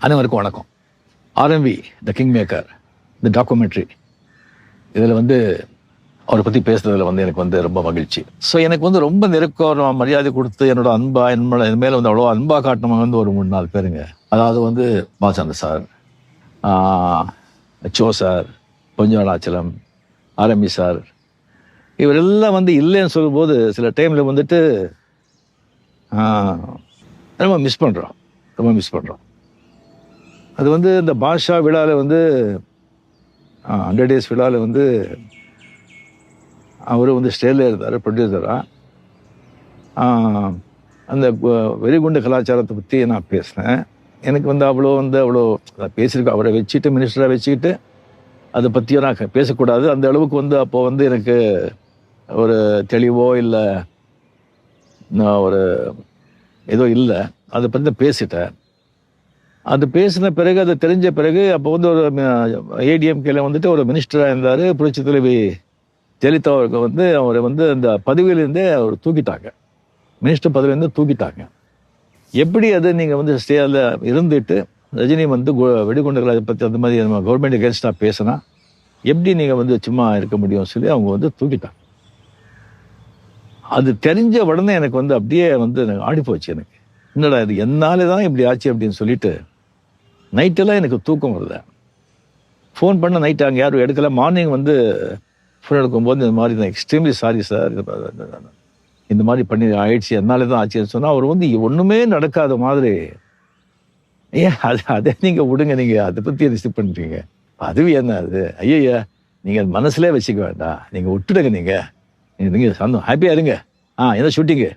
அனைவருக்கும் வணக்கம். RMP the kingmaker the documentary இதில் வந்து அவரை பற்றி பேசுறதுல வந்து எனக்கு வந்து ரொம்ப மகிழ்ச்சி. ஸோ எனக்கு வந்து ரொம்ப நெருக்கம் மரியாதை கொடுத்து என்னோட அன்பா என்னோட என் மேலே வந்து அவ்வளோ அன்பா காட்டினவங்க வந்து ஒரு மூணு நாலு பேருங்க. அதாவது வந்து பாலச்சந்திர சார் சோ சார் பொஞ்சவனாச்சலம் ஆரம்பி சார். இவரெல்லாம் வந்து இல்லைன்னு சொல்லும்போது சில டைமில் வந்துட்டு ரொம்ப மிஸ் பண்ணுறோம் ரொம்ப மிஸ் பண்ணுறோம் அது வந்து இந்த பாஷா விழாவில் வந்து ஹண்ட்ரட் டேஸ் விழாவில் வந்து அவர் வந்து ஸ்டேஜில் இருந்தார் ப்ரொடியூசராக அந்த வெறிகுண்டு கலாச்சாரத்தை பற்றி நான் பேசினேன். எனக்கு வந்து அவ்வளோ வந்து அவ்வளோ பேசியிருக்கோம் அவரை வச்சுட்டு மினிஸ்டராக வச்சுக்கிட்டு அதை பற்றியும் நான் க- பேசக்கூடாது. அந்த அளவுக்கு வந்து அப்போ வந்து எனக்கு ஒரு தெளிவோ இல்லை நான் ஒரு ஏதோ இல்லை. அதை பற்றி பேசிட்டேன். அது பேசின பிறகு அது தெரிஞ்ச பிறகு அப்போ வந்து ஒரு ஏடிஎம்கேல வந்துட்டு ஒரு மினிஸ்டராக இருந்தார். புரட்சி தலைவி ஜெயலலிதா அவருக்கு வந்து அவரை வந்து அந்த பதவியிலேருந்தே அவர் தூக்கிட்டாங்க. மினிஸ்டர் பதவியிலேருந்து தூக்கிட்டாங்க. எப்படி அது நீங்கள் வந்து ஸ்டேல இருந்துட்டு ரஜினி வந்து கு- வெடிகுண்டுகளை பற்றி அந்த மாதிரி நம்ம கவர்மெண்ட் அகேன்ஸ்டாக பேசினா எப்படி நீங்கள் வந்து சும்மா இருக்க முடியும் சொல்லி அவங்க வந்து தூக்கிட்டாங்க. அது தெரிஞ்ச உடனே எனக்கு வந்து அப்படியே வந்து எனக்கு ஆடி போச்சு எனக்கு. என்னடா இது என்னாலே தான் இப்படி ஆச்சு அப்படின்னு சொல்லிட்டு நைட்டெல்லாம் எனக்கு தூக்கம் வருது. ஃபோன் பண்ண நைட் அங்கே யாரும் எடுக்கல. மார்னிங் வந்து ஃபோன் எடுக்கும்போது இந்த மாதிரி தான் எக்ஸ்ட்ரீம்லி சாரி சார் இந்த மாதிரி பண்ணி ஆயிடுச்சு. என்னால தான் ஆச்சுன்னு சொன்னால் அவர் வந்து ஒன்றுமே நடக்காத மாதிரி. ஏன்? அது அதை நீங்கள் விடுங்க. நீங்கள் அதை பற்றி ரிசீவ் பண்ணுறீங்க அதுவே என்ன அது? ஐயய்யா நீங்கள் மனசுலே வச்சுக்க வேண்டாம். நீங்கள் விட்டுடுங்க நீங்கள் நீங்கள் சந்தோம் ஹாப்பியாக இருங்க. ஆ என்ன ஷூட்டிங்கு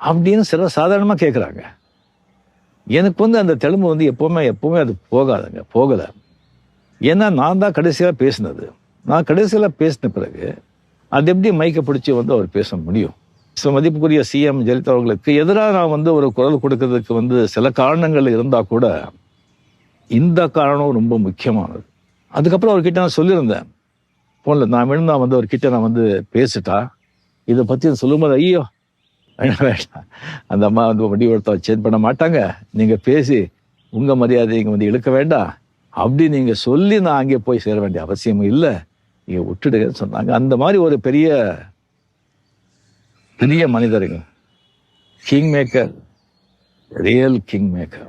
அப்படின்னு சில சாதாரணமாக கேட்குறாங்க எனக்கு வந்து அந்த தெலுங்கு வந்து எப்போவுமே எப்போவுமே அது போகாதுங்க போகலை. ஏன்னா நான் தான் கடைசியாக பேசினது. நான் கடைசியில் பேசின பிறகு அது எப்படி மைக்கை பிடிச்சி வந்து அவர் பேச முடியும்? ஸோ மதிப்புக்குரிய சிஎம் ஜெயலலிதா அவர்களுக்கு எதிராக நான் வந்து ஒரு குரல் கொடுக்கறதுக்கு வந்து சில காரணங்கள் இருந்தால் கூட இந்த காரணம் ரொம்ப முக்கியமானது. அதுக்கப்புறம் அவர்கிட்ட நான் சொல்லியிருந்தேன். ஃபோனில் நான் வேணும் நான் வந்து அவர்கிட்ட நான் வந்து பேசிட்டா இதை பற்றி சொல்லும்போது ஐயோ வேண்டாம் வேண்டாம். அந்த அம்மா வந்து வடிவத்தை சேஞ்ச் பண்ண மாட்டாங்க. நீங்கள் பேசி உங்கள் மரியாதையை இங்கே வந்து இழுக்க வேண்டாம். அப்படி நீங்கள் சொல்லி நான் அங்கே போய் சேர வேண்டிய அவசியமும் இல்லை. நீங்கள் விட்டுடுங்கன்னு சொன்னாங்க. அந்த மாதிரி ஒரு பெரிய பெரிய மனிதருங்க kingmaker real king maker